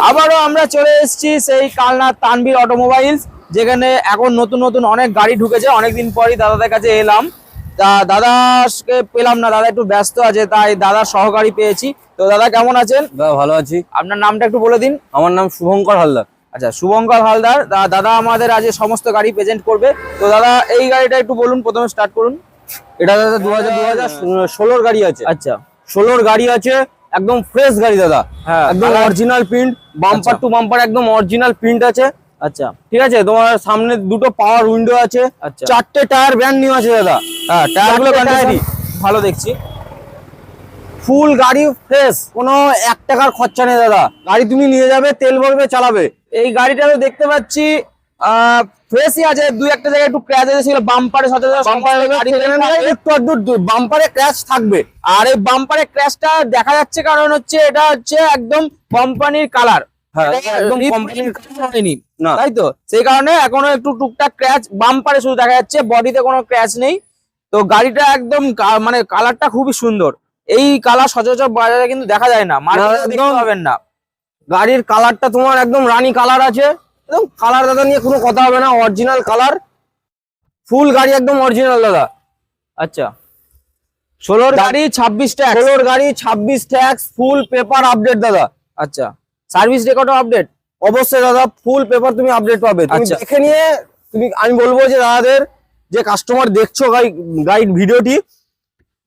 আবারও আমরা চলে এসেছি সেই কালনা তানভীর অটোমোবাইলস যেখানে এখন নতুন নতুন অনেক গাড়ি ঢুকেছে। অনেকদিন পরই দাদাদের কাছে এলাম। তা দাদাকে পেলাম না দাদা একটু ব্যস্ত আছে তাই দাদার সহকারী পেয়েছি। তো দাদা কেমন আছেন? দাদা ভালো আছি। আপনার নামটা একটু বলে দিন। আমার নাম শুভঙ্কর হালদার। আচ্ছা শুভঙ্কর হালদার দা- দাদা আমাদের আজ সমস্ত গাড়ি প্রেজেন্ট করবে। তো দাদা এই গাড়িটা একটু বলুন প্রথমে স্টার্ট করুন। এটা দাদা দু হাজার দু হাজার ষোলোর গাড়ি আছে। আচ্ছা। ষোলোর গাড়ি আছে একদম ফ্রেশ গাড়ি দাদা। হ্যাঁ একদম original print bumper. Two bumper একদম অরিজিনাল প্রিন্ট আছে। আচ্ছা। ঠিক আছে? তোমার সামনে দুটো পাওয়ার উইন্ডো আছে। আচ্ছা। চারটে টায়ার ব্র্যান্ড নিউ আছে দাদা। হ্যাঁ টায়ারগুলো কন্ডিশন ভালো দেখছি। ফুল গাড়ি ফ্রেশ কোনো এক টাকার খরচা নেই দাদা। গাড়ি তুমি নিয়ে যাবে তেল ভরবে চালাবে। এই গাড়িটা দেখতে পাচ্ছি ফ্রেশই আছে দুই একটা জায়গায় একটু এসেছিল বাম্পারে সচরাচর বাম্পারে। একটু বাম্পারে ক্র্যাশ থাকবে। আর এই বাম্পারে ক্র্যাশটা দেখা যাচ্ছে কারণ হচ্ছে এটা হচ্ছে একদম কোম্পানির কালার হ্যাঁ, একদম কোম্পানির না। তাই তো? সেই কারণে এখনও একটু টুকটাক ক্র্যাচ বাম্পারে শুধু দেখা যাচ্ছে বডিতে কোনো ক্র্যাচ নেই। তো গাড়িটা একদম মানে কালারটা খুবই সুন্দর। এই কালার সচরাচর বাজারে কিন্তু দেখা যায় না মার্কেটে দেখতে একদম। পাবেন না। গাড়ির কালারটা তোমার একদম রানী কালার আছে। একদম কালার দাদা নিয়ে কোনো কথা হবে না অরিজিনাল কালার ফুল গাড়ি একদম অরিজিনাল দাদা। আচ্ছা। ষোলোর গাড়ি ছাব্বিশটা ষোলোর গাড়ি ছাব্বিশ ট্যাক্স ফুল পেপার আপডেট দাদা। আচ্ছা। সার্ভিস রেকর্ডও আপডেট অবশ্যই দাদা ফুল পেপার তুমি আপডেট পাবে। আচ্ছা। দেখে নিয়ে তুমি আমি বলব যে দাদাদের যে কাস্টমার দেখছ গাইড ভিডিওটি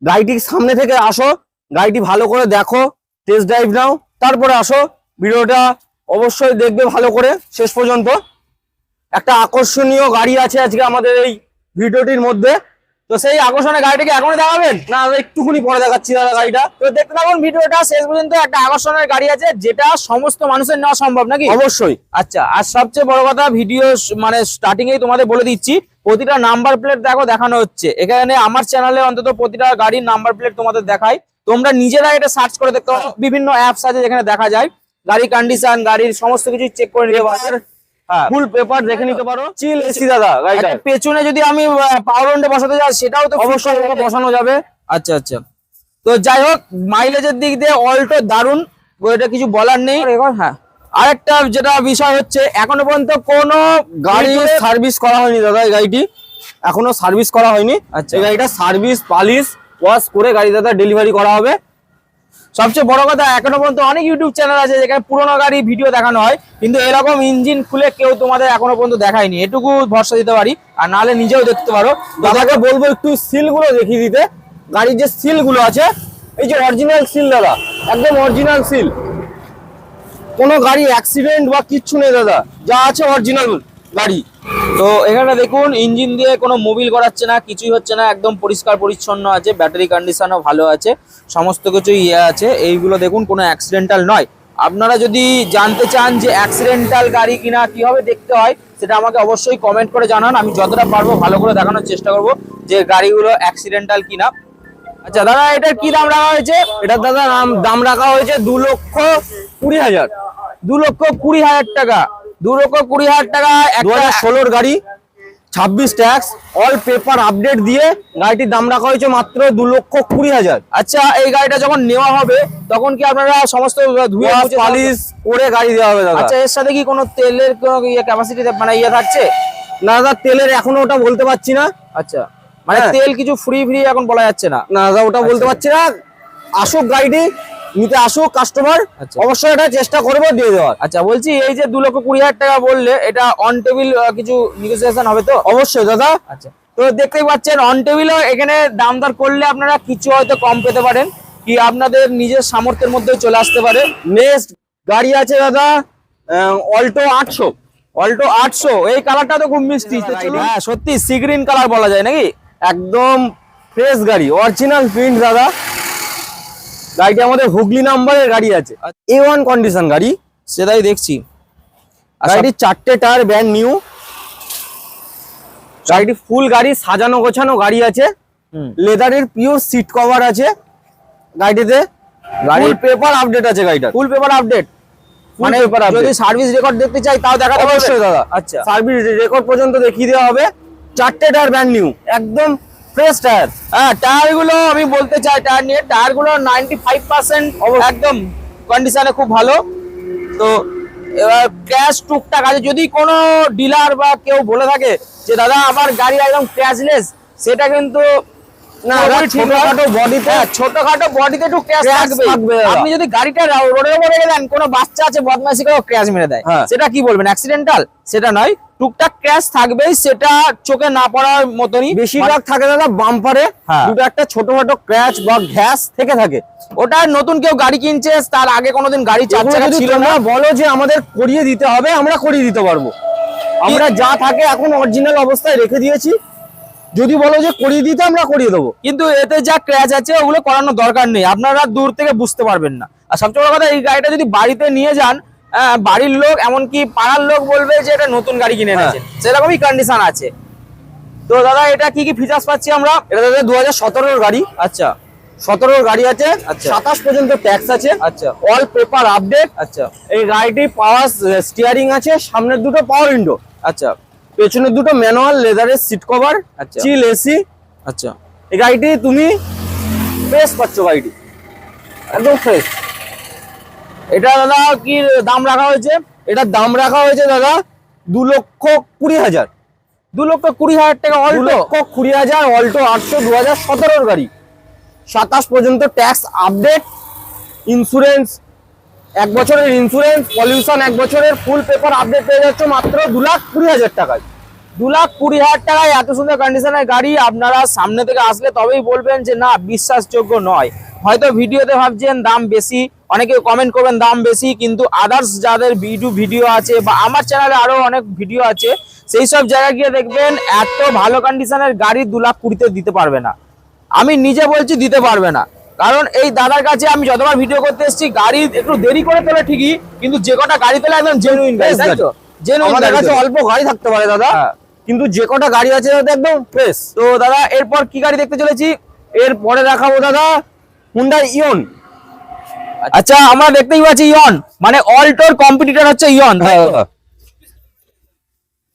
গাড়িটির সামনে থেকে আসো গাড়িটি ভালো করে দেখো টেস্ট ড্রাইভ নাও তারপরে আসো ভিডিওটা অবশ্যই দেখবে ভালো করে শেষ পর্যন্ত। একটা আকর্ষণীয় গাড়ি আছে আজকে আমাদের এই ভিডিওটির মধ্যে। তো সেই আকর্ষণের গাড়িটাকে এখনই দেখাবেন? না একটুখানি পরে দেখাচ্ছি দাদা গাড়িটা। তো দেখতে থাকুন ভিডিওটা শেষ পর্যন্ত একটা আকর্ষণের গাড়ি আছে যেটা সমস্ত মানুষের নেওয়া সম্ভব নাকি? অবশ্যই। আচ্ছা আর সবচেয়ে বড় কথা ভিডিও মানে স্টার্টিং এই তোমাদের বলে দিচ্ছি প্রতিটা নাম্বার প্লেট দেখো দেখানো হচ্ছে। এখানে আমার চ্যানেলে অন্তত প্রতিটা গাড়ির নাম্বার প্লেট তোমাদের দেখাই। তোমরা নিজেরা এটা সার্চ করে দেখতে পারো। বিভিন্ন অ্যাপস আছে যেখানে দেখা যায়। গাড়ির কন্ডিশন গাড়ির সমস্ত কিছু চেক করে নিতে পারো। হ্যাঁ। ফুল পেপার দেখে নিতে পারো। চিল এসি দাদা গাড়িটা পেছনে যদি আমি পাওয়ার বসাতে যাই সেটাও তো অবশ্যই বসানো যাবে। আচ্ছা আচ্ছা। তো যাই হোক মাইলেজের দিক দিয়ে অল্টো দারুণ এটা কিছু বলার নেই। হ্যাঁ। আরেকটা যেটা বিষয় হচ্ছে এখনও পর্যন্ত কোনো গাড়ি গাড়ি সার্ভিস করা হয়নি দাদা এই গাড়িটি। এখনও সার্ভিস করা হয়নি। আচ্ছা। এই গাড়িটা সার্ভিস পালিশ ওয়াশ করে গাড়ি দাদা ডেলিভারি করা হবে। সবচেয়ে বড় কথা, এখনও পর্যন্ত অনেক ইউটিউব চ্যানেল আছে যেখানে পুরোনো গাড়ি ভিডিও দেখানো হয়, কিন্তু এরকম ইঞ্জিন খুলে কেউ তোমাদের এখনও পর্যন্ত দেখায়নি। এটুকু ভরসা দিতে পারি, আর নাহলে নিজেও দেখতে পারো। দাদাকে বলব একটু সিলগুলো দেখিয়ে দিতে। গাড়ির যে সিলগুলো আছে, এই যে অরিজিনাল সিল দাদা, একদম অরিজিনাল সিল। কোনো গাড়ি অ্যাক্সিডেন্ট বা কিচ্ছু নেই দাদা, যা আছে অরিজিনাল গাড়ি। তো এখানে দেখুন ইঞ্জিন দিয়ে কোনো মোবিল করাচ্ছে না কিছুই হচ্ছে না একদম পরিষ্কার পরিচ্ছন্ন আছে ব্যাটারি কন্ডিশনও ভালো আছে সমস্ত কিছু ইয়ে আছে এইগুলো দেখুন কোনো অ্যাক্সিডেন্টাল নয়। আপনারা যদি জানতে চান যে অ্যাক্সিডেন্টাল গাড়ি কিনা কীভাবে দেখতে হয় সেটা আমাকে অবশ্যই কমেন্ট করে জানান আমি যতটা পারব ভালো করে দেখানোর চেষ্টা করব যে গাড়িগুলো অ্যাক্সিডেন্টাল কিনা। আচ্ছা দাদা এটার কি দাম রাখা হয়েছে? এটার দাদা দাম দাম রাখা হয়েছে দু লক্ষ কুড়ি হাজার। দু লক্ষ কুড়ি হাজার টাকা। দু লক্ষ কুড়ি হাজার টাকা দু একটা হাজার ষোলোর গাড়ি ছাব্বিশ ট্যাক্স অল পেপার আপডেট দিয়ে গাড়িটির দাম রাখা হয়েছে মাত্র দু লক্ষ কুড়ি হাজার। আচ্ছা এই গাড়িটা যখন নেওয়া হবে তখন কি আপনারা সমস্ত ধুয়ে পালিশ করে গাড়ি দেওয়া হবে আচ্ছা এর সাথে কি কোনো তেলের কোনো ইয়ে ক্যাপাসিটি মানে ইয়ে থাকছে? না দাদা তেলের এখনও ওটা বলতে পারছি না। আচ্ছা মানে হ্যাঁ। তেল কিছু ফ্রি ফ্রি এখন বলা যাচ্ছে না। না দাদা ওটা বলতে পারছি না। আসুক গাড়িটি নিতে আসুক কাস্টমার আচ্ছা। অবশ্যই এটা চেষ্টা করব দিয়ে দেওয়ার। আচ্ছা বলছি এই যে দু লক্ষ কুড়ি হাজার টাকা বললে এটা অন টেবিল কিছু নেগোসিয়েশন হবে তো? অবশ্যই দাদা। আচ্ছা। তো দেখতেই পাচ্ছেন অন টেবিলও এখানে দাম দর করলে আপনারা কিছু হয়তো কম পেতে পারেন কি আপনাদের নিজের সামর্থ্যের মধ্যে চলে আসতে পারে। নেক্সট গাড়ি আছে দাদা অল্টো আটশো। অল্টো আটশো। এই কালারটা তো খুব মিষ্টি হ্যাঁ সত্যি সি গ্রিন কালার বলা যায় নাকি? একদম ফ্রেশ গাড়ি অরিজিনাল প্রিন্ট দাদা। গাড়িটি আমাদের হুগলি নাম্বারের গাড়ি আছে। এ ওয়ান কন্ডিশন গাড়ি। সেটাই দেখছি। আর সব- গাড়িটির চারটে টায়ার ব্যান্ড নিউ গাড়িটি ফুল গাড়ি সাজানো গোছানো গাড়ি আছে। লেদারের পিওর সিট কভার আছে। গাড়িটিতে গাড়ির পেপার আপডেট আছে গাড়িটা ফুল পেপার আপডেট মানে paper update। যদি সার্ভিস রেকর্ড দেখতে চাই তাও দেখাতে? অবশ্যই দাদা। আচ্ছা। সার্ভিস রেকর্ড পর্যন্ত দেখিয়ে দেওয়া হবে। চারটে টায়ার ব্যান্ড নিউ একদম ফ্রেশ টায়ার হ্যাঁ টায়ারগুলো আমি বলতে চাই টায়ার নিয়ে। টায়ারগুলো নাইনটি ফাইভ পার্সেন্ট একদম কন্ডিশনে খুব ভালো। তো এবার ক্র্যাশ টুকটাক আছে। যদি কোনো ডিলার বা কেউ বলে থাকে যে দাদা আমার গাড়ি একদম ক্র্যাশলেস সেটা কিন্তু না, পুরোপুরি ঠিক নয়। ছোটখাটো body ছোটখাটো বডিতে একটু ক্র্যাশ থাকবে থাকবে আপনি যদি গাড়িটা রোডের উপরে রেখে দেন কোনো বাচ্চা আছে বদমাইশি করে ক্র্যাশ মেরে দেয়। হ্যাঁ। সেটা কি বলবেন? অ্যাক্সিডেন্টাল সেটা নয়। টুকটাক ক্র্যাশ থাকবেই সেটা চোখে না পড়ার মতনই। বেশিরভাগ থাকে দাদা বাম্পারে হ্যাঁ। দুটো একটা ছোটখাটো ক্র্যাচ বা ঘ্যাস থেকে থাকে। ওটা নতুন কেউ গাড়ি কিনছে তার আগে কোনোদিন গাড়ি চার চাকা ছিল না। বলো যে আমাদের করিয়ে দিতে হবে আমরা করিয়ে দিতে পারব। আমরা যা থাকে এখন অরিজিনাল অবস্থায় রেখে দিয়েছি। যদি বলো যে করিয়ে দিতে আমরা করিয়ে দেবো। কিন্তু এতে যা ক্র্যাচ আছে ওগুলো করানোর দরকার নেই। আপনারা দূর থেকে বুঝতে পারবেন না। আর সবচেয়ে বড় কথা এই গাড়িটা যদি বাড়িতে নিয়ে যান বাড়ির লোক এমনকি পাড়ার লোক বলবে যে এটা নতুন গাড়ি কিনে হ্যাঁ। সেরকমই কন্ডিশন আছে। তো দাদা এটা কি কি ফিচার্স পাচ্ছি আমরা? এটা দাদা দু হাজার সতেরোর গাড়ি। আচ্ছা। সতেরোর গাড়ি আছে। আচ্ছা। সাতাশ পর্যন্ত ট্যাক্স আছে। আচ্ছা। অল পেপার আপডেট আচ্ছা। এই গাড়িটি পাওয়ার স্টিয়ারিং আছে। সামনের দুটো পাওয়ার উইন্ডো আচ্ছা। পেছনের দুটো ম্যানুয়াল লেদারের সিট কভার আচ্ছা। Chill AC. আচ্ছা। এই গাড়িটি তুমি ফ্রেশ পাচ্ছ গাড়িটি। একদম ফ্রেশ এটা দাদা কি দাম রাখা হয়েছে? এটার দাম রাখা হয়েছে দাদা দু লক্ষ কুড়ি হাজার। দু লক্ষ কুড়ি হাজার টাকা অল্টো। লক্ষ কুড়ি হাজার অল্টো আটশো দু হাজার সতেরোর গাড়ি। সাতাশ পর্যন্ত ট্যাক্স আপডেট ইন্স্যুরেন্স এক বছরের ইন্স্যুরেন্স পলিউশন এক বছরের ফুল পেপার আপডেট পেয়ে যাচ্ছ মাত্র দু লাখ কুড়ি হাজার টাকায়। দু লাখ কুড়ি হাজার টাকায় এত সুন্দর কন্ডিশনের গাড়ি আপনারা সামনে থেকে আসলে তবেই বলবেন যে, না, বিশ্বাসযোগ্য নয়। হয়তো ভিডিওতে ভাবছেন, দাম বেশি। অনেকে কমেন্ট করবেন, দাম বেশি। কিন্তু আদার্স যাদের ভিডিও ভিডিও আছে বা আমার চ্যানেলে আরও অনেক ভিডিও আছে, সেই সব জায়গায় গিয়ে দেখবেন, এত ভালো কন্ডিশনের গাড়ি দু লাখ কুড়িতে দিতে পারবে না। আমি নিজে বলছি দিতে পারবে না। কারণ এই দাদার কাছে আমি যতবার ভিডিও করতে এসেছি গাড়ি একটু দেরি করে তোলে ঠিকই কিন্তু যে কটা গাড়ি তোলে একদম জেনুইন গাড়ি তাই তো? জেনুইন আমাদের কাছে অল্প গাড়ি থাকতে পারে দাদা। হ্যাঁ। কিন্তু যে কটা গাড়ি আছে দাদা একদম ফ্রেশ তো দাদা এরপর কি গাড়ি দেখতে চলেছি? এরপরে দেখাবো দাদা হুন্ডাই ইয়ন আচ্ছা আমরা দেখতেই পাচ্ছি ইয়ন মানে অল্টোর কম্পিটিটর হচ্ছে ইয়ন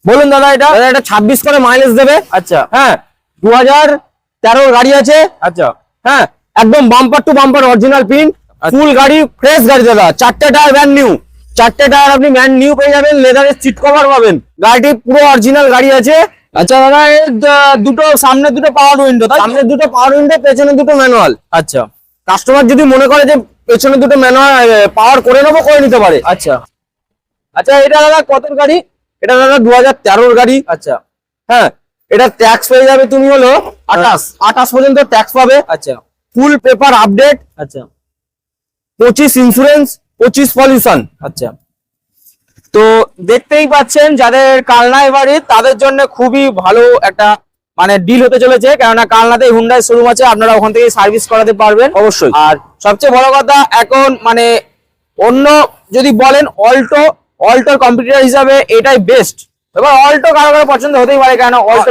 বলুন দাদা এটা? দাদা এটা ছাব্বিশ করে মাইলেজ দেবে। আচ্ছা। হ্যাঁ দু হাজার গাড়ি আছে। আচ্ছা। হ্যাঁ একদম bumper two bumper original print full গাড়ি ফ্রেশ গাড়ি দাদা। চারটে টায়ার ব্যান্ড নিউ চারটে টায়ার আপনি ব্যান্ড নিউ পেয়ে যাবেন লেদারের সিট কভার পাবেন। গাড়িটি পুরো অরিজিনাল গাড়ি আছে। আচ্ছা দাদা দুটো সামনে দুটো পাওয়ার উইন্ডো সামনে দুটো পাওয়ার উইন্ডো পেছনে দুটো ম্যানুয়াল আচ্ছা। কাস্টমার যদি মনে করে যে পেছনে দুটো ম্যানুয়াল পাওয়ার করে নেব করে নিতে পারে। আচ্ছা। আচ্ছা এটা দাদা কত গাড়ি? এটা দাদা দু হাজার তেরোর গাড়ি। আচ্ছা। হ্যাঁ এটা ট্যাক্স পেয়ে যাবে তুমি হলো আঠাশ। আঠাশ পর্যন্ত ট্যাক্স পাবে। আচ্ছা। ফুল পেপার আপডেট আচ্ছা। পঁচিশ ইন্স্যুরেন্স পঁচিশ পলিউশন আচ্ছা। তো দেখতেই পাচ্ছেন যাদের কালনায় বাড়ি তাদের জন্য খুবই ভালো একটা মানে ডিল হতে চলেছে। কেননা কালনাতে হুন্ডাই শোরুম আছে আপনারা ওখান থেকে সার্ভিস করাতে পারবেন। অবশ্যই। আর সবচেয়ে বড় কথা এখন মানে অন্য যদি বলেন অল্টো অল্টোর কম্পিউটার হিসাবে এটাই বেস্ট এবার অল্টো কারও কারও পছন্দ হতেই পারে কেন অল্টো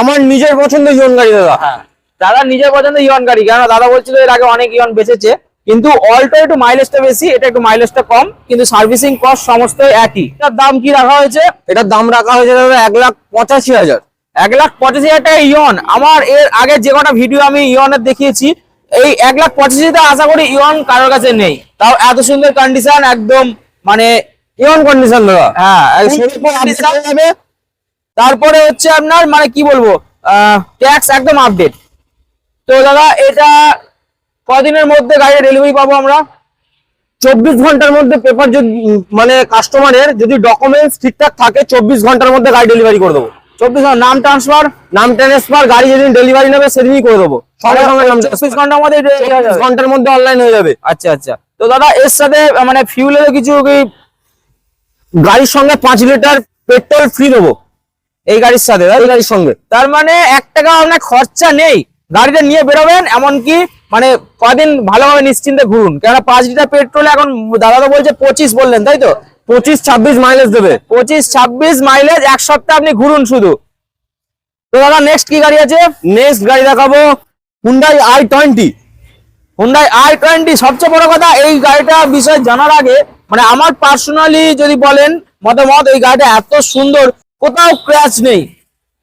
আমার নিজের পছন্দ ইয়ন গাড়ি দাদা। হ্যাঁ। দাদা নিজের পছন্দ ইয়ন গাড়ি কেন দাদা বলছিল এর আগে অনেক ইয়ন বেঁচেছে কিন্তু অল্টো একটু মাইলেজটা বেশি এটা একটু মাইলেজটা কম কিন্তু সার্ভিসিং কস্ট সমস্ত একই। এটার দাম কি রাখা হয়েছে? এটার দাম রাখা হয়েছে দাদা এক লাখ পঁচাশি হাজার। এক লাখ পঁচাশি হাজার টাকা ইয়ন। আমার এর আগে যে কটা ভিডিও আমি ইয়নের দেখিয়েছি এই এক লাখ পঁচাশি পঁচাশিতে আশা করি ইয়ন কারোর কাছে নেই। তাও এত সুন্দর কন্ডিশন একদম মানে ইয়ন কন্ডিশন দাদা। হ্যাঁ। তারপরে হচ্ছে আপনার মানে কি বলব ট্যাক্স একদম আপডেট তো দাদা এটা কদিনের মধ্যে গাড়ির ডেলিভারি পাবো আমরা? চব্বিশ ঘণ্টার মধ্যে পেপার যদি মানে কাস্টমারের যদি ডকুমেন্টস ঠিকঠাক থাকে চব্বিশ ঘণ্টার মধ্যে গাড়ি ডেলিভারি করে দেবো। চব্বিশ ঘণ্টা নাম ট্রান্সফার নাম ট্রান্সফার গাড়ি যেদিন ডেলিভারি নেবে সেদিনই করে দেবো। চব্বিশ ঘণ্টার মধ্যে ঘণ্টার মধ্যে অনলাইন হয়ে যাবে। আচ্ছা আচ্ছা। তো দাদা এর সাথে মানে ফিউলের কিছু কি গাড়ির সঙ্গে পাঁচ লিটার পেট্রোল ফ্রি দেবো। এই গাড়ির সাথে? এই গাড়ির সঙ্গে। তার মানে এক টাকা আপনার খরচা নেই। গাড়িটা নিয়ে বেরোবেন এমনকি মানে কদিন ভালোভাবে নিশ্চিন্তে ঘুরুন। কেননা পাঁচ লিটার পেট্রোল এখন দাদা তো বলছে পঁচিশ বললেন তাই তো? পঁচিশ ছাব্বিশ মাইলেজ দেবে। পঁচিশ ছাব্বিশ মাইলেজ এক সপ্তাহ আপনি ঘুরুন শুধু। তো দাদা নেক্সট কি গাড়ি আছে? নেক্সট গাড়ি দেখাবো Hyundai I twenty Hyundai I twenty সবচেয়ে বড় কথা এই গাড়িটা বিষয় জানার আগে মানে আমার পার্সোনালি যদি বলেন মতামত এই গাড়িটা এত সুন্দর কোথাও ক্র্যাচ নেই।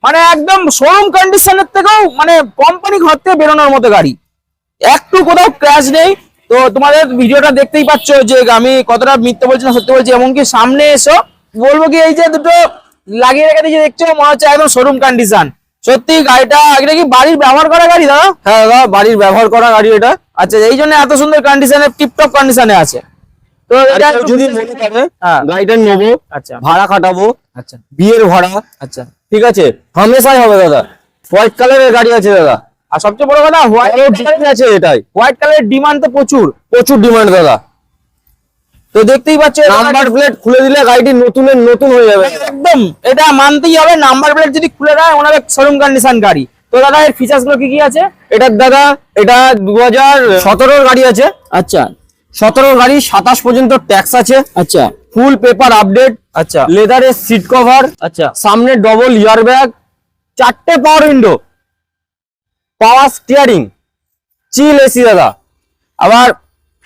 মানে একদম শোরুম কন্ডিশনের থেকেও মানে কোম্পানি ঘর থেকে বেরোনোর মতো গাড়ি। একটু কোথাও ক্র্যাশ নেই। তো তোমাদের ভিডিওটা দেখতেই পাচ্ছ যে আমি কতটা মিথ্যে বলছি না সত্যি বলছি এমনকি সামনে এসো বলব কি এই যে দুটো লাগিয়ে রেখে দিয়েছে দেখছ? মনে হচ্ছে একদম শোরুম কন্ডিশন সত্যি গাড়িটা এটা কি বাড়ির ব্যবহার করা গাড়ি দাদা? হ্যাঁ দাদা বাড়ির ব্যবহার করা গাড়ি এটা। আচ্ছা এই জন্য এত সুন্দর কন্ডিশনে টিপটপ কন্ডিশনে আছে। তো যদি মনে করে হ্যাঁ। গাড়িটা নেব আচ্ছা। ভাড়া খাটাবো আচ্ছা। বিয়ের ভাড়া। আচ্ছা। ঠিক আছে? হামেশাই হবে দাদা। হোয়াইট কালারের গাড়ি আছে দাদা। আর সবচেয়ে বড় কথা হোয়াইট আছে এটাই। হোয়াইট কালারের ডিমান্ড তো প্রচুর। প্রচুর ডিমান্ড দাদা। তো দেখতেই পাচ্ছ নাম্বার প্লেট খুলে দিলে গাড়িটি নতুনের নতুন হয়ে যাবে। একদম এটা মানতেই হবে। নাম্বার প্লেট যদি খুলে দেয় ওনাদের শোরুম কন্ডিশন গাড়ি। তো দাদা এর ফিচার্সগুলো কি কি আছে? এটার দাদা এটা দু হাজার সতেরোর গাড়ি আছে। আচ্ছা। সতেরোর গাড়ি সাতাশ পর্যন্ত ট্যাক্স আছে। আচ্ছা। ফুল পেপার আপডেট আচ্ছা। লেদারের সিট কভার আচ্ছা। সামনে ডবল ইয়ার ব্যাগ চারটে power window power steering chill AC দাদা। আবার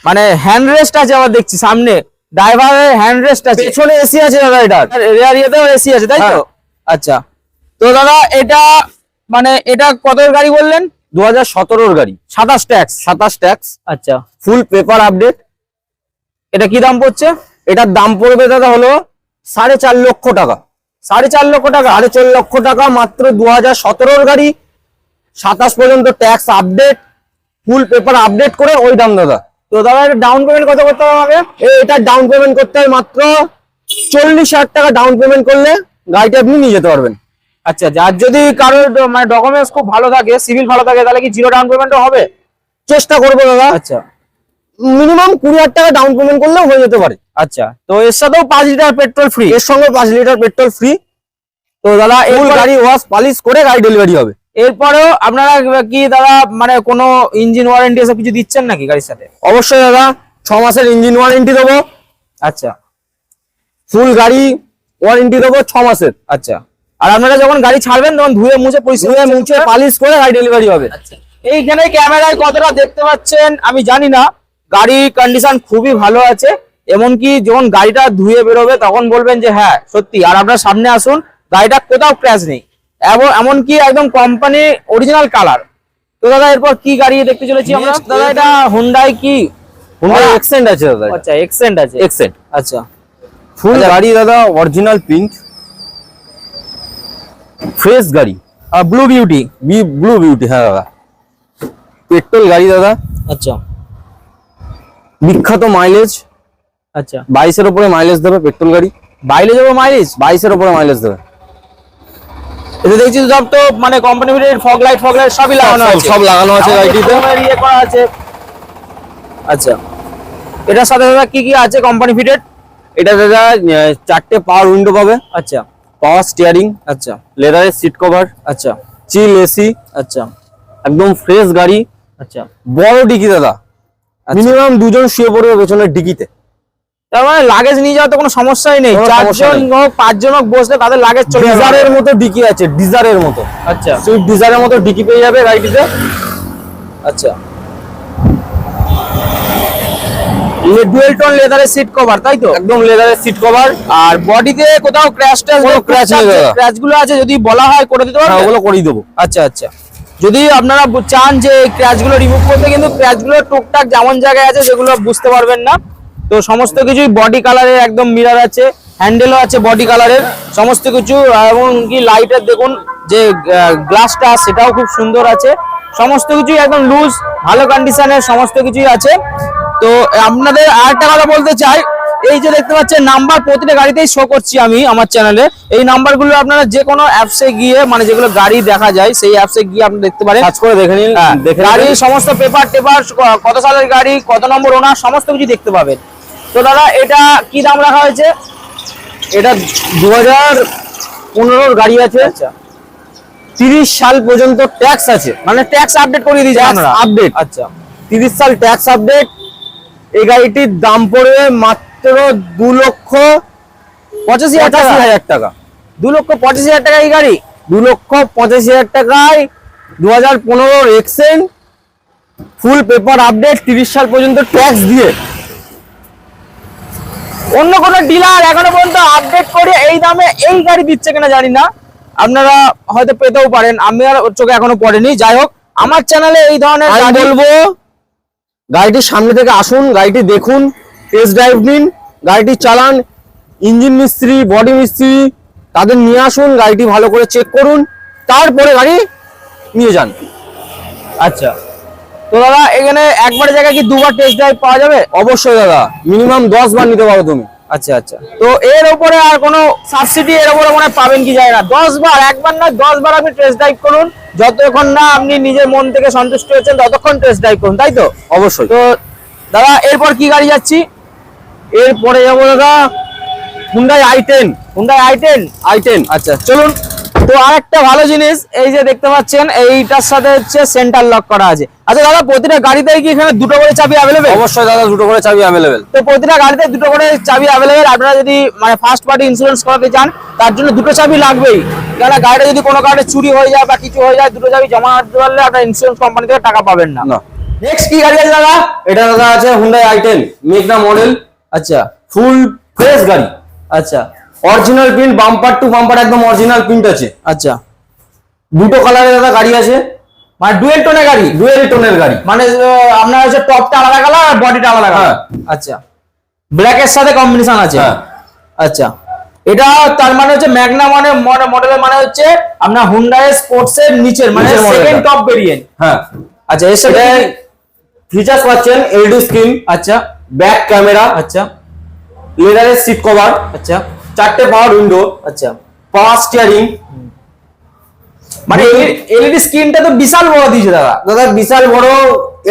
মানে হ্যান্ড রেস্ট আছে আবার দেখছি সামনে। ড্রাইভারের হ্যান্ড রেস্ট আছে। পেছনে এসি আছে দাদা এটা রেয়ার ইয়েতেও এসি আছে তাই তো? হ্যাঁ। আচ্ছা। তো দাদা এটা মানে এটা কত গাড়ি বললেন? দু হাজার সতেরোর গাড়ি। সাতাশ ট্যাক্স সাতাশ ট্যাক্স আচ্ছা। Full paper update. এটা কি দাম পড়ছে? এটার দাম পড়বে দাদা হলো সাড়ে চার লক্ষ টাকা। সাড়ে চার লক্ষ টাকা সাড়ে চার লক্ষ টাকা মাত্র দু হাজার সতেরোর গাড়ি। সাতাশ পর্যন্ত tax update full paper update করে ওই দাম দাদা। তো দাদা এটা ডাউন পেমেন্ট কত করতে হবে আমাকে? এটা ডাউন পেমেন্ট করতে হয় মাত্র চল্লিশ হাজার টাকা ডাউন পেমেন্ট করলে গাড়িটা আপনি নিয়ে যেতে পারবেন। আচ্ছা যার যদি কারোর মানে ডকুমেন্টস খুব ভালো থাকে সিভিল ভালো থাকে তাহলে কি জিরো ডাউন পেমেন্টও হবে? চেষ্টা করব দাদা। আচ্ছা। মিনিমাম কুড়ি হাজার টাকা ডাউন পেমেন্ট করলেও হয়ে যেতে পারে। আচ্ছা তো এর সাথেও পাঁচ লিটার পেট্রোল ফ্রি এর সঙ্গে পাঁচ লিটার পেট্রোল ফ্রি তো দাদা এরপর গাড়ি ওয়াশ পালিশ করে গাড়ি ডেলিভারি হবে। এরপরেও আপনারা কি দাদা মানে কোনো ইঞ্জিন ওয়ারেন্টি এসব কিছু দিচ্ছেন নাকি গাড়ির সাথে? অবশ্যই দাদা ছ মাসের ইঞ্জিন ওয়ারেন্টি দেবো। আচ্ছা। ফুল গাড়ি ওয়ারেন্টি দেবো ছ মাসের। আচ্ছা। আর আপনারা যখন গাড়ি ছাড়বেন তখন ধুয়ে মুছে পরিষ্কার ধুয়ে মুছে পালিশ করে গাড়ি ডেলিভারি হবে। আচ্ছা। এইখানে ক্যামেরায় কতটা দেখতে পাচ্ছেন আমি জানি না। গাড়ির কন্ডিশন খুবই ভালো আছে এমনকি যখন গাড়িটা ধুয়ে বেরোবে তখন বলবেন যে হ্যাঁ সত্যি আর আপনার সামনে আসুন গাড়িটা কোথাও ক্র্যাশ নেই। এবং এমনকি একদম কোম্পানি অরিজিনাল কালার তো দাদা এরপর কি গাড়ি দেখতে চলেছি আমরা? দাদা এটা হুন্ডাই কি? হুন্ডাই। এক্সেন্ট আছে দাদা আচ্ছা এক্সেন্ট আছে। এক্সেন্ট আচ্ছা। ফুল আচ্ছা। গাড়ি দাদা অরিজিনাল পিঙ্ক ফ্রেশ গাড়ি। আর ব্লু বিউটি ব্লু বিউটি হ্যাঁ দাদা। পেট্রোল গাড়ি দাদা। আচ্ছা। বিখ্যাত মাইলেজ আচ্ছা। বাইশের উপরে মাইলেজ দেবে পেট্রোল গাড়ি। বাইরে যাব মাইলেজ বাইশের উপরে মাইলেজ দেবে। এটা দেখছি সব তো মানে company fog light fog light সবই লাগানো সব- আছে। সব লাগানো আছে ইয়ে করা আছে। আচ্ছা। এটার সাথে দাদা কি কি আছে কোম্পানি ফিটেড এটা দাদা চারটে পাওয়ার উইন্ডো পাবে। আচ্ছা। পাওয়ার স্টিয়ারিং আচ্ছা। লেদারের সিট কভার আচ্ছা। চিল এসি আচ্ছা। একদম ফ্রেশ গাড়ি। আচ্ছা। বড় ডিকি দাদা। মিনিমাম দুজন শুয়ে পড়বে পেছনের ডিকিতে। তার মানে লাগেজ নিয়ে যাওয়ার তো কোনো সমস্যাই নেই। চারজন হোক পাঁচজন হোক বসলে তাদের লাগেজ চলে ডিজারের মতো ডিকি আছে ডিজারের মতো। আচ্ছা। সুইফট ডিজারের মতো ডিকি পেয়ে যাবে গাড়িটিতে। আচ্ছা। ডুয়েল টোন লেদারের সিট কভার তাই তো? একদম লেদারের সিট কভার আর বডিতে কোথাও ক্র্যাশ ট্যাশগুলো আছে যদি বলা হয় করে দিতে হ্যাঁ পারবে? ওগুলো করেই দেবো। আচ্ছা আচ্ছা। যদি আপনারা চান যে ক্র্যাচগুলো রিমুভ করতে, কিন্তু ক্র্যাচগুলো টুকটাক যেমন জায়গায় আছে সেগুলো বুঝতে পারবেন না। তো সমস্ত কিছুই বডি কালারের একদম মিরার আছে হ্যান্ডেলও আছে বডি কালারের সমস্ত কিছু, এবং কি লাইটের দেখুন, যে গ্লাসটা সেটাও খুব সুন্দর আছে। সমস্ত কিছুই একদম লুজ ভালো কন্ডিশনের সমস্ত কিছুই আছে। তো আপনাদের আর একটা কথা বলতে চাই এই যে দেখতে পাচ্ছেন নাম্বার প্রতিটা গাড়িতেই শো করছি আমি আমার চ্যানেলে এই নাম্বারগুলো আপনারা যে কোনো অ্যাপসে গিয়ে মানে যেগুলো গাড়ি দেখা যায় সেই অ্যাপসে গিয়ে আপনি দেখতে পারেন। সার্চ করে দেখে নিন হ্যাঁ, দেখে গাড়ির নেবেন। সমস্ত পেপার টেপার কত সালের গাড়ি কত নম্বর ওনার সমস্ত কিছু দেখতে পাবেন। তো দাদা এটা কি দাম রাখা হয়েছে? এটা দু হাজার পনেরোর গাড়ি আছে। আচ্ছা। তিরিশ সাল পর্যন্ত ট্যাক্স আছে। মানে ট্যাক্স আপডেট করিয়ে দিয়েছে আপডেট আচ্ছা। তিরিশ সাল ট্যাক্স আপডেট এই গাড়িটির দাম পড়বে মাত্র দু লক্ষ পঁচাশি হাজার টাকা। হাজার টাকা। দু লক্ষ পঁচাশি হাজার টাকা এই গাড়ি। দু লক্ষ পঁচাশি হাজার টাকায় দু হাজার পনেরোর এক্সেন্ট ফুল পেপার আপডেট তিরিশ সাল পর্যন্ত ট্যাক্স দিয়ে। অন্য কোনো ডিলার এখনও পর্যন্ত আপডেট করে এই দামে এই গাড়ি দিচ্ছে কিনা জানি না। আপনারা হয়তো পেতেও পারেন। আমি আর ওর চোখে এখনও পড়েনি। যাই হোক আমার চ্যানেলে এই ধরনের বলব গাড়িটির সামনে থেকে আসুন গাড়িটি দেখুন। টেস্ট ড্রাইভ নিন গাড়িটি চালান ইঞ্জিন মিস্ত্রি বডি মিস্ত্রি তাদের নিয়ে আসুন গাড়িটি ভালো করে চেক করুন তারপরে গাড়ি নিয়ে যান। আচ্ছা তো দাদা এখানে একবার জায়গায় কি দুবার টেস্ট ড্রাইভ পাওয়া যাবে? অবশ্যই দাদা মিনিমাম দশ বার নিতে পারো তুমি। আচ্ছা আচ্ছা তো এর উপরে আর কোনো সাবসিডি এর উপরে মনে পাবেন কি যায় না। দশ বার একবার না দশ বার আপনি টেস্ট ড্রাইভ করুন। যতক্ষণ না আপনি নিজের মন থেকে সন্তুষ্ট হয়েছেন ততক্ষণ টেস্ট ড্রাইভ করুন তাই তো? অবশ্যই। তো দাদা এরপর কি গাড়ি যাচ্ছি? এরপরে যাব দাদা Hyundai I ten Hyundai I ten I ten আচ্ছা। চলুন তো আরেকটা ভালো জিনিস এই যে দেখতে পাচ্ছেন এইটার সাথে হচ্ছে সেন্টার লক করা আছে। আচ্ছা দাদা প্রতিটা গাড়িতেই কি এখানে দুটো করে চাবি অ্যাভেলেবেল অবশ্যই দাদা দুটো করে চাবি অ্যাভেলেবেল তো প্রতিটা গাড়িতে দুটো করে চাবি অ্যাভেলেবেল আপনারা যদি মানে ফার্স্ট পার্টি ইন্স্যুরেন্স করাতে চান তার জন্য দুটো চাবি লাগবেই। কেননা গাড়িটা যদি কোনো কারণে চুরি হয়ে যায় বা কিছু হয়ে যায় দুটো চাবি জমা দিতে পারলে আপনার ইন্স্যুরেন্স কোম্পানি থেকে টাকা পাবেন না। না। নেক্সট কি গাড়ি আছে দাদা? এটা দাদা আছে Hyundai I ten magna model আচ্ছা ফুল ফ্রেশ গাড়ি। আচ্ছা original print bumper two bumper একদম অরিজিনাল প্রিন্ট আছে। আচ্ছা। দুটো কালারে দাদা গাড়ি আছে। মানে ডুয়েল টোনের গাড়ি। ডুয়েল টোনের গাড়ি। মানে আপনার হচ্ছে টপটা আলাদা কালার আর বডিটা আলাদা কালার হ্যাঁ। আচ্ছা। ব্ল্যাকের সাথে কম্বিনেশন আছে। হ্যাঁ। আচ্ছা। এটা তার মানে হচ্ছে ম্যাগনা মানে মডেলের মানে হচ্ছে আপনার হুন্ডাই স্পোর্টস এর নিচের মানে সেকেন্ড টপ ভেরিয়েন্ট হ্যাঁ। আচ্ছা এর সাথে ফিচার্স পাচ্ছেন এলইডি স্ক্রিন আচ্ছা। ব্যাক ক্যামেরা আচ্ছা। লেদারের সিট কভার আচ্ছা। চারটে পাওয়ার উইন্ডো আচ্ছা। পাওয়ার স্টিয়ারিং মানে এলইডি স্ক্রিনটা তো বিশাল বড় দিয়েছে দাদা। দাদা বিশাল বড়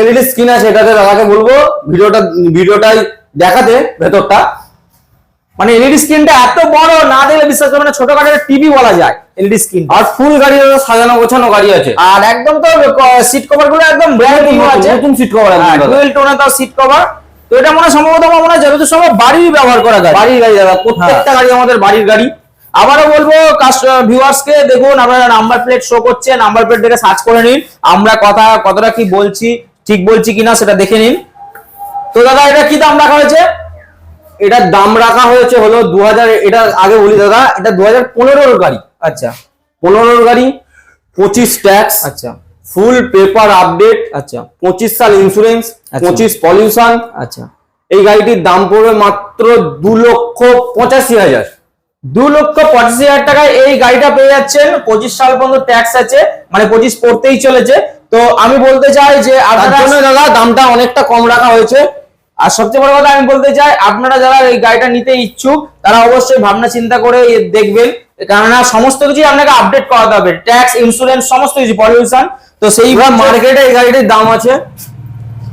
এলইডি স্ক্রিন আছে এটাতে দাদাকে বলব ভিডিওটা ভিডিওটাই দেখাতে ভেতরটা। মানে এলইডি স্ক্রিনটা এত বড় না দেখলে বিশ্বাস করবেন না ছোটখাটো টিভি বলা যায় এলইডি স্ক্রিন আর ফুল গাড়ি সাজানো গোছানো গাড়ি আছে। আর একদম তো সিট কভারগুলো একদম ব্র্যান্ড নিউ আছে। নতুন সিট কভার ডুয়েল টোনে তাও সিট কভার তো এটা মনে হয় সম্ভবত আমার মনে হয় যতদূর সম্ভব বাড়ির ব্যবহার করা যায় বাড়ির গাড়ি দাদা প্রত্যেকটা গাড়ি আমাদের বাড়ির গাড়ি। আবারও বলব ভিউয়ার্স কে দেখুন আপনারা নাম্বার প্লেট শো করছে নাম্বার প্লেট দেখে সার্চ করে নিন। আমরা কথা কতটা কি বলছি ঠিক বলছি কিনা সেটা দেখে নিন। তো দাদা এটা কি দাম রাখা হয়েছে? এটার দাম রাখা হয়েছে হলো দু হাজার এটা আগে বলি দাদা এটা দু হাজার পনেরোর গাড়ি। আচ্ছা। পনেরোর গাড়ি পঁচিশ ট্যাক্স আচ্ছা। ফুল পেপার আপডেট আচ্ছা। পঁচিশ সাল ইন্স্যুরেন্স আচ্ছা। পঁচিশ পলিউশন আচ্ছা। এই গাড়িটির দাম পড়বে মাত্র দু লক্ষ পঁচাশি হাজার। দু লক্ষ পঁচাশি হাজার টাকায় এই গাড়িটা পেয়ে যাচ্ছেন। পঁচিশ সাল পর্যন্ত ট্যাক্স আছে মানে পঁচিশ পড়তেই চলেছে। তো আমি বলতে চাই যে দাদা দামটা অনেকটা কম রাখা হয়েছে। আর সবচেয়ে বড় কথা আমি বলতে চাই আপনারা যারা এই গাড়িটা নিতে ইচ্ছুক তারা অবশ্যই ভাবনা চিন্তা করে দেখবেন। কেননা সমস্ত কিছু আপনাকে আপডেট করাতে হবে। ট্যাক্স ইন্স্যুরেন্স সমস্ত কিছু পলিউশন তো সেইভাবে মার্কেটে এই গাড়িটির দাম আছে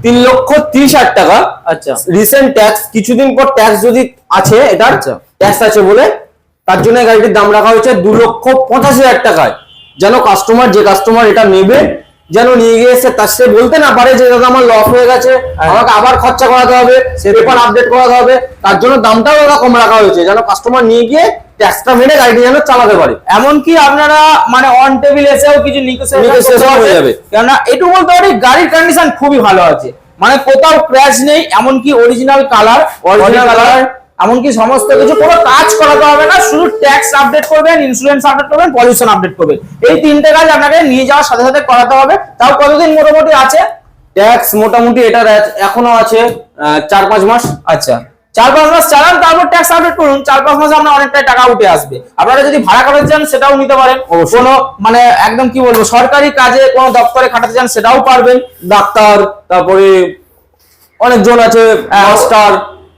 তিন লক্ষ তিরিশ হাজার টাকা। আচ্ছা। রিসেন্ট ট্যাক্স কিছুদিন পর ট্যাক্স যদি আছে এটার আচ্ছা। ট্যাক্স আছে বলে তার জন্য এই গাড়িটির দাম রাখা হয়েছে দু লক্ষ পঁচাশি হাজার টাকায়। যেন কাস্টমার যে কাস্টমার এটা নেবে যেন নিয়ে গিয়ে এসে তার সে বলতে না পারে যে দাদা আমার লস হয়ে গেছে আমাকে আবার খরচা করাতে হবে সে পেপার আপডেট করাতে হবে। তার জন্য দামটাও দাদা কম রাখা হয়েছে। যেন কাস্টমার নিয়ে গিয়ে ট্যাক্সটা মেরে গাড়িটি যেন চালাতে পারে। এমনকি আপনারা মানে অন টেবিল এসেও কিছু নিগোসিয়েশন হয়ে যাবে। কেননা এটু বলতে পারি গাড়ির কন্ডিশন খুবই ভালো আছে। মানে কোথাও ক্র্যাশ নেই এমনকি অরিজিনাল কালার Original কালার এমনকি সমস্ত কিছু কোনো কাজ করাতে হবে না শুধু ট্যাক্স আপডেট করবেন ইন্স্যুরেন্স আপডেট করবেন পলিউশন আপডেট করবেন। এই তিনটে কাজ আপনাকে নিয়ে যাওয়ার সাথে সাথে করাতে হবে। তাও কতদিন মোটামুটি আছে? ট্যাক্স মোটামুটি এটার এখনও আছে চার পাঁচ মাস। আচ্ছা। চার পাঁচ মাস চালান তারপর ট্যাক্স আপডেট করুন চার পাঁচ মাসে আপনার অনেকটাই টাকা উঠে আসবে। আপনারা যদি ভাড়া কাটাতে চান সেটাও নিতে পারেন। কোনো মানে একদম কি বলব সরকারি কাজে কোনো দপ্তরে খাটাতে চান সেটাও পারবেন। ডাক্তার তারপরে অনেকজন আছে মাস্টার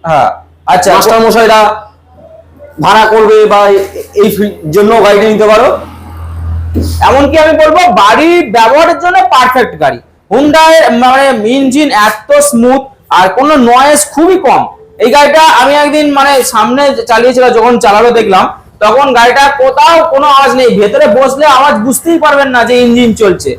হ্যাঁ। আচ্ছা মাস্টার মশাইরা ভাড়া করবে বা এই জন্য গাড়িটা নিতে পারো। এমনকি আমি বলব বাড়ি ব্যবহারের জন্য পারফেক্ট গাড়ি। হুন্ডায় মানে ইঞ্জিন এত স্মুথ আর কোনো নয়েজ খুবই কম। এই গাড়িটা আমি একদিন মানে সামনে চালিয়েছিলাম যখন চালালো দেখলাম, তখন গাড়িটা কোথাও কোনো আওয়াজ নেই। ভেতরে বসলে আওয়াজ বুঝতেই পারবেন না যে ইঞ্জিন চলছে।